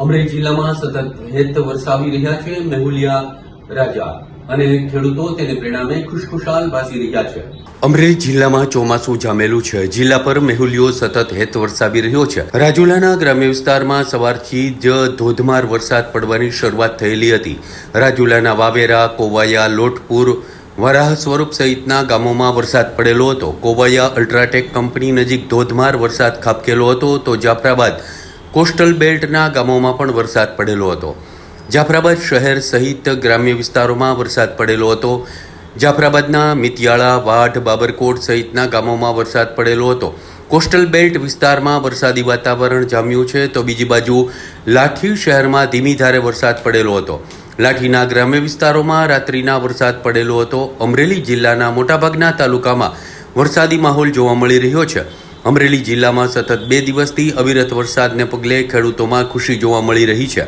અમરેલી જિલ્લામાં સતત હેત વરસાવી રહ્યા છે, મેહુલિયા રાજા અને ખેડૂતો તેને પરિણામે ખુશખુશાલ ભાસી રહ્યા છે. અમરેલી જિલ્લામાં ચોમાસું જામેલું છે. જિલ્લા પર મેહુલિયો સતત હેત વરસાવી રહ્યો છે. રાજુલાના ગ્રામ્ય વિસ્તારમાં સવારથી જ ધોધમાર વરસાદ પડવાની શરૂઆત થયેલી હતી. રાજુલાના વાવેરા, કોવાયા, લોટપુર, વરાહ સ્વરૂપ સહિતના ગામોમાં વરસાદ પડેલો હતો. કોવાયા અલ્ટ્રાટેક કંપની નજીક ધોધમાર વરસાદ ખાબકેલો હતો. તો જાફરાબાદ કોસ્ટલ બેલ્ટના ગામોમાં પણ વરસાદ પડેલો હતો. જાફરાબાદ શહેર સહિત ગ્રામ્ય વિસ્તારોમાં વરસાદ પડેલો હતો. જાફરાબાદના મિતિયાળા, વાઢ, બાબરકોટ સહિતના ગામોમાં વરસાદ પડેલો હતો. કોસ્ટલ બેલ્ટ વિસ્તારમાં વરસાદી વાતાવરણ જામ્યું છે તો બીજી બાજુ લાઠી શહેરમાં ધીમી ધારે વરસાદ પડેલો હતો. લાઠીના ગ્રામ્ય વિસ્તારોમાં રાત્રિના વરસાદ પડેલો હતો. અમરેલી જિલ્લાના મોટાભાગના તાલુકામાં વરસાદી માહોલ જોવા મળી રહ્યો છે. અમરેલી જિલ્લામાં સતત બે દિવસથી અવિરત વરસાદને પગલે ખેડૂતોમાં ખુશી જોવા મળી રહી છે.